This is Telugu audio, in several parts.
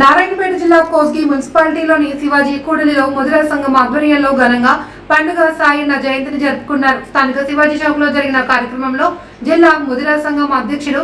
నారాయణపేట జిల్లా కోస్గి మున్సిపాలిటీలోని శివాజీ కూడలిలో ముదిరా సంఘం ఆధ్వర్యంలో ఘనంగా పండుగ సాయన్న జయంతిని జరుపుకున్నారు. స్థానిక శివాజీ చౌక్లో జరిగిన కార్యక్రమంలో జిల్లా ముదిరా సంఘం అధ్యక్షుడు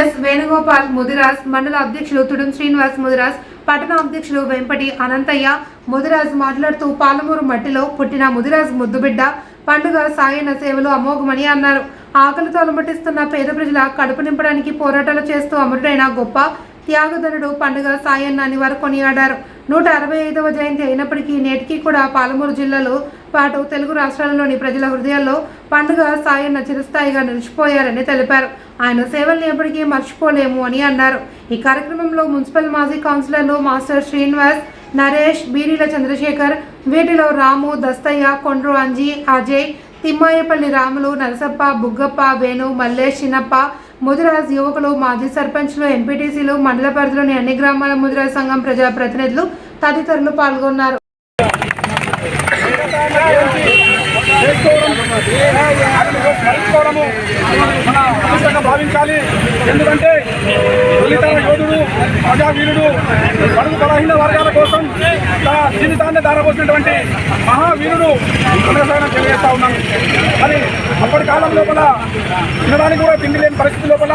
ఎస్ వేణుగోపాల్ ముదిరాజ్ మండల అధ్యక్షుడు తుడుం శ్రీనివాస్ ముదిరాజ్ పట్టణ అధ్యక్షుడు వెంపటి అనంతయ్య ముదిరాజ్ మాట్లాడుతూ పాలమూరు మట్టిలో పుట్టిన ముదిరాజ్ ముద్దుబిడ్డ పండుగ సాయన్న సేవలు అమోఘమని అన్నారు. ఆకలితో అలమటిస్తున్న పేద ప్రజల కడుపు నింపడానికి పోరాటాలు చేస్తూ అమరుడైన గొప్ప త్యాగధనుడు పండుగ సాయన్న అని వారు కొనియాడారు. నూట అరవై ఐదవ జయంతి అయినప్పటికీ నేటికి కూడా పాలమూరు జిల్లాలో పాటు తెలుగు రాష్ట్రాలలోని ప్రజల హృదయాల్లో పండుగ సాయన్న చిరస్థాయిగా నిలిచిపోయారని తెలిపారు. ఆయన సేవల్ని ఎప్పటికీ మర్చిపోలేము అని అన్నారు. ఈ కార్యక్రమంలో మున్సిపల్ మాజీ కౌన్సిలర్లు మాస్టర్ శ్రీనివాస్ నరేష్ బీరీల చంద్రశేఖర్ వీటిలో రాము దస్తయ్య కొండ్రు అంజీ అజయ్ తిమ్మాయపల్లి రాములు నరసప్ప బుగ్గప్ప వేణు మల్లేష్ చిన్నప్ప ముదిరాజ్ యువకులు మాజీ సర్పంచ్లు ఎంపీటీసీలు మండల పరిధిలోని అన్ని గ్రామాల ముదిరాజ్ సంఘం ప్రజా ప్రతినిధులు తదితరులు పాల్గొన్నారు. భావించాలి. ఎందుకంటే దళిత యోధుడు ప్రజావీరుడు బడుగు బలహీన వర్గాల కోసం జీవితాన్ని దారపోసినటువంటి మహావీరుడు పునరుద్ధరణ తెలియజేస్తా ఉన్నాను మరి అప్పటి కాలం లోపల తినడానికి కూడా తిండి లేని పరిస్థితి లోపల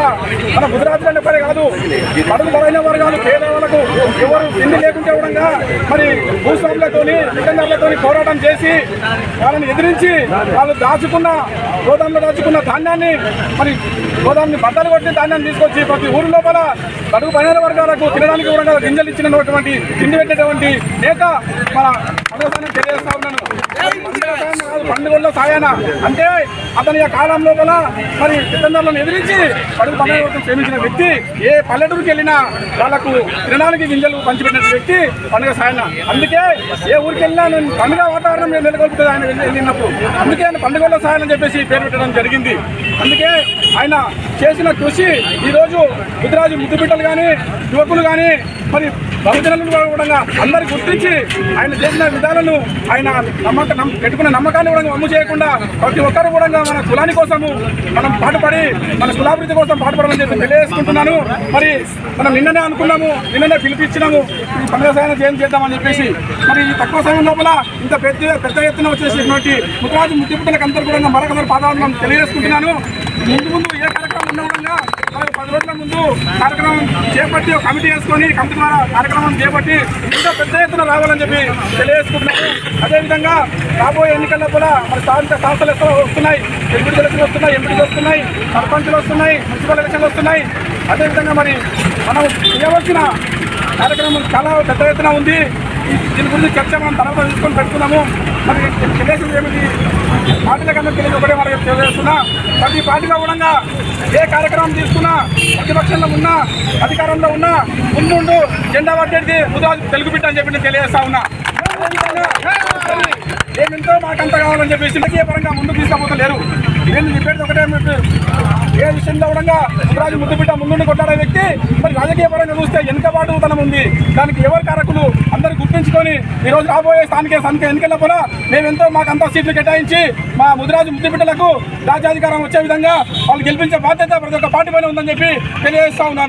మన గుజరాత్లో ఎప్పుడే కాదు. బడుగు బలహీన వర్గాలు పేదవాళ్ళకు ఎవరు తిండి లేకుంటే కూడా మరి భూస్వాములతోని నిబంధనలతోని పోరాటం చేసి వాళ్ళని ఎదిరించి వాళ్ళు దాచుకున్న గోదాంలో దాచుకున్న ధాన్యాన్ని మరి గోదాంని బట్టలు కొట్టి ధాన్యాన్ని తీసుకొచ్చి ప్రతి ఊరి లోపల బడుగు పన్నెండు వర్గాలకు తినడానికి కూడా గింజలు ఇచ్చినటువంటి తిండి పెట్టేటువంటి నేత మన తెలియజేస్తా ఉన్నాను. పండుగల్లో సాయన. అంటే అతని ఆ కాలం లోపల మరి సిద్ధందర్లను ఎదిరించి పడుగు వర్గం శ్రమించిన వ్యక్తి ఏ పల్లెటూరుకి వెళ్ళినా వాళ్ళకు తినడానికి గింజలు పంచిపెట్టిన వ్యక్తి పండుగ సాయన. అందుకే ఏ ఊరికి వెళ్ళినా నేను పండుగ వాతావరణం నేను నెలకొల్పుతుంది ఆయన వెళ్ళి- వెళ్ళినప్పుడు. అందుకే ఆయన పండుగల్లో సాయన చెప్పేసి పేరు పెట్టడం జరిగింది. అందుకే ఆయన చేసిన కృషి ఈరోజు ముద్రాజు ముద్దు బిడ్డలు కానీ యువకులు కానీ మరి బహుజనులు కూడా అందరు గుర్తించి ఆయన చేసిన విధాలను ఆయన నమ్మక పెట్టుకున్న నమ్మకాన్ని కూడా అమ్ము చేయకుండా ప్రతి ఒక్కరు కూడా మన కులాని కోసము మనం పాటుపడి మన కులాభివృద్ధి కోసం పాటుపడమని చెప్పి తెలియజేసుకుంటున్నాను. మరి మనం నిన్ననే అనుకున్నాము నిన్ననే పిలిపించినాము ఈ పండుగ జయం చేద్దామని చెప్పేసి. మరి ఈ తక్కువ సమయం లోపల ఇంత పెద్ద పెద్ద ఎత్తున వచ్చేసినటువంటి ముఖరాజు ముద్దుపుట్టలకు అందరూ కూడా మరొకసారి పాదాలను తెలియజేసుకుంటున్నాను. ముందు ముందు ఏ కార్యక్రమం ఉండకుండా పది రోజుల ముందు కార్యక్రమం చేపట్టి ఒక కమిటీ వేసుకొని కమిటీ ద్వారా కార్యక్రమం చేపట్టి ఇంకా పెద్ద ఎత్తున రావాలని చెప్పి తెలియజేసుకుంటున్నాము. అదేవిధంగా రాబోయే ఎన్నికల్లో కూడా మరి స్థానిక సంస్థలు ఎక్కడ వస్తున్నాయి? ఎంపీ ఎలక్షన్లు వస్తున్నాయి ఎంపీలు వస్తున్నాయి సర్పంచులు వస్తున్నాయి మున్సిపల్ ఎలక్షన్లు వస్తున్నాయి. అదేవిధంగా మరి మనం చేయవలసిన కార్యక్రమం చాలా పెద్ద ఎత్తున ఉంది. దీని గురించి చర్చ మనం తర్వాత తీసుకొని పెట్టుకున్నాము మరి తెలియజేసింది ఏమిటి? పార్టీల అందరూ తెలియదు ఒకటే మనకి తెలియజేస్తున్నా. ప్రతి పార్టీలో కూడా ఏ కార్యక్రమం తీసుకున్నా ప్రతిపక్షంలో ఉన్నా అధికారంలో ఉన్నా ముందు జెండా పట్టేది ముదా తెలుగు బిడ్డ అని చెప్పి నేను తెలియజేస్తా ఉన్నా. అదేవిధంగా ఏమింతో మాకంత కావాలని చెప్పేసి రాజకీయ పరంగా ముందుకు తీసుకుపోతలేరు నేను చెప్పేది ఒకటే ఏ విషయంలో కూడా ముద్రాజు ముద్దు బిడ్డ ముందుండి కొట్టాడే వ్యక్తి మరి రాజకీయ పరంగా చూస్తే వెనుకబాటుతనం ఉంది. దానికి ఎవరు ఈరోజు ఈ రోజు రాబోయే స్థానిక స్థానిక ఎన్నికల్లో కూడా మేమెంతో మాకు అంతా సీట్లు కేటాయించి మా ముదిరాజు ముద్దు బిడ్డలకు రాజ్యాధికారం వచ్చే విధంగా వాళ్ళు గెలిపించే బాధ్యత ప్రతి ఒక్క పార్టీ పైన ఉందని చెప్పి తెలియజేస్తా ఉన్నాను.